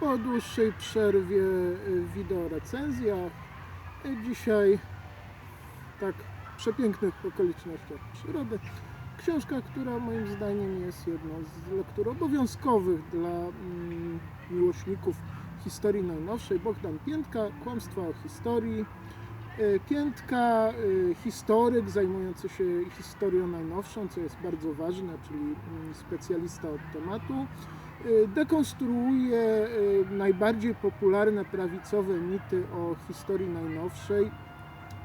po dłuższej przerwie w wideorecenzjach. Y, Dzisiaj tak przepięknych okolicznościach przyrody. Książka, która moim zdaniem jest jedną z lektur obowiązkowych dla mm, miłośników historii najnowszej. Bogdan Piętka, Kłamstwa o historii. Y, Piętka, y, historyk zajmujący się historią najnowszą, co jest bardzo ważne, czyli mm, specjalista od tematu. Y, Dekonstruuje y, najbardziej popularne prawicowe mity o historii najnowszej,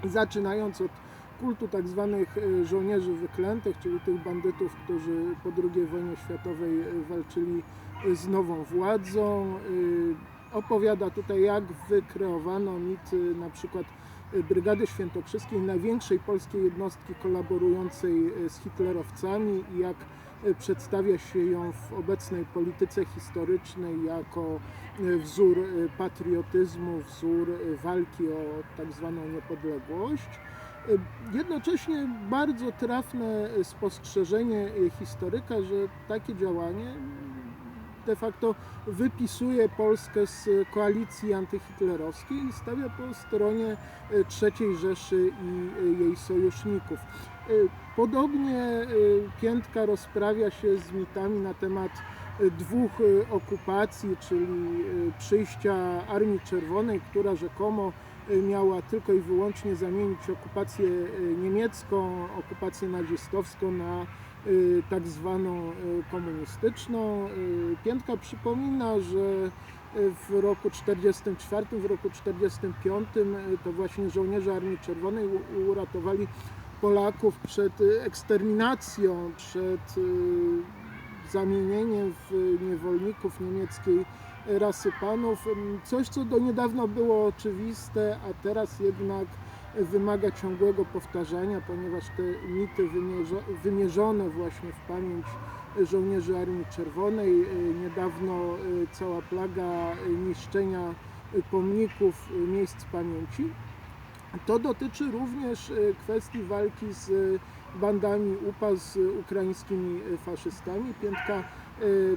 zaczynając od kultu tak zwanych y, żołnierzy wyklętych, czyli tych bandytów, którzy po II wojnie światowej walczyli z nową władzą. Opowiada tutaj, jak wykreowano mity na przykład Brygady Świętokrzyskiej, największej polskiej jednostki kolaborującej y, z hitlerowcami i jak y, przedstawia się ją w obecnej polityce historycznej jako y, wzór patriotyzmu, wzór walki o tak zwaną niepodległość. Jednocześnie bardzo trafne spostrzeżenie historyka, że takie działanie de facto wypisuje Polskę z koalicji antyhitlerowskiej i stawia po stronie y, III Rzeszy i y, jej sojuszników. Y, Podobnie Piętka rozprawia się z mitami na temat dwóch okupacji, czyli przyjścia Armii Czerwonej, która rzekomo miała tylko i wyłącznie zamienić okupację niemiecką, okupację nazistowską na tak zwaną y, komunistyczną. Y, Piętka przypomina, że y, w roku 44, w roku 45 y, to właśnie żołnierze Armii Czerwonej uratowali Polaków przed y, eksterminacją, przed y, zamienieniem w niewolników niemieckiej rasy panów. Coś, co do niedawna było oczywiste, a teraz jednak wymaga ciągłego powtarzania, ponieważ te mity wymierzo- wymierzone właśnie w pamięć żołnierzy Armii Czerwonej, niedawno y, cała plaga y, niszczenia y, pomników, miejsc pamięci. To dotyczy również kwestii walki z bandami UPA, z ukraińskimi faszystami. Piętka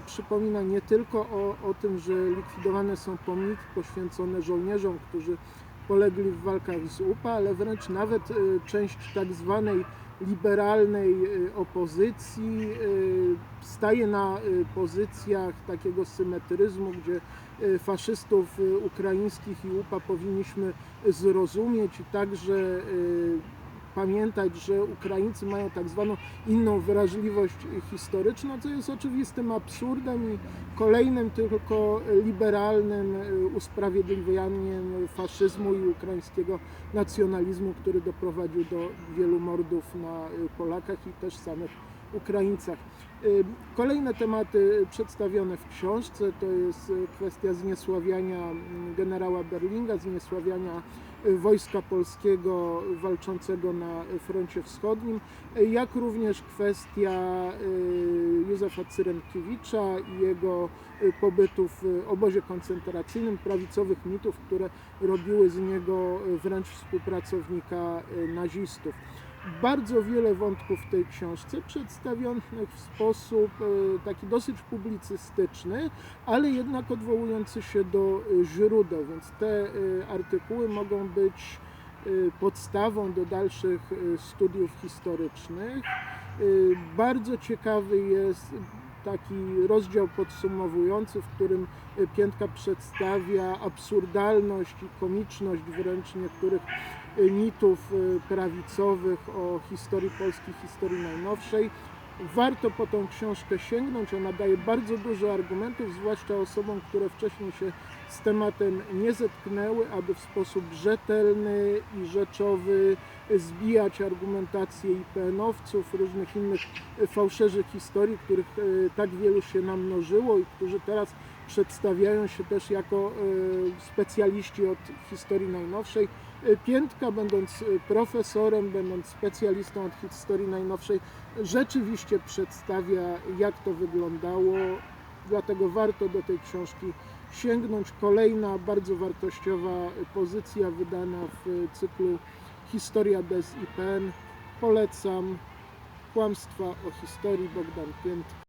przypomina nie tylko o, o tym, że likwidowane są pomniki poświęcone żołnierzom, którzy polegli w walkach z UPA, ale wręcz nawet y, część tak zwanej liberalnej y, opozycji y, staje na pozycjach takiego symetryzmu, gdzie faszystów ukraińskich i UPA powinniśmy zrozumieć także pamiętać, że Ukraińcy mają tak zwaną inną wrażliwość historyczną, co jest oczywistym absurdem i kolejnym tylko liberalnym y, usprawiedliwianiem faszyzmu i ukraińskiego nacjonalizmu, który doprowadził do wielu mordów na y, Polakach i też samych Ukraińcach. Y, Kolejne tematy przedstawione w książce to jest y, kwestia zniesławiania mm, generała Berlinga, zniesławiania y, wojska polskiego walczącego na froncie wschodnim, jak również kwestia Józefa Cyrenkiewicza i jego pobytu w obozie koncentracyjnym, prawicowych mitów, które robiły z niego wręcz współpracownika nazistów bardzo wiele wątków w tej książce przedstawionych w sposób e, taki dosyć publicystyczny, ale jednak odwołujący się do e, źródeł, więc te e, artykuły mogą być podstawą do dalszych studiów historycznych. Bardzo ciekawy jest taki rozdział podsumowujący, w którym e, Piętka przedstawia absurdalność i komiczność wręcz niektórych e, mitów e, prawicowych o historii Polski, historii najnowszej. Warto po tą książkę sięgnąć, ona daje bardzo dużo argumentów, zwłaszcza osobom, które wcześniej się z tematem nie zetknęły, aby w sposób rzetelny i rzeczowy zbijać argumentację IPN-owców, różnych innych fałszerzy historii, których e, tak wielu się namnożyło i którzy teraz przedstawiają się też jako e, specjaliści od historii najnowszej. E, Piętka, będąc e, profesorem, będąc specjalistą od historii najnowszej, rzeczywiście przedstawia, jak to wyglądało. Dlatego warto do tej książki sięgnąć. Kolejna bardzo wartościowa pozycja wydana w cyklu Historia bez IPN. Polecam. Kłamstwa o historii Bogdan Pięt.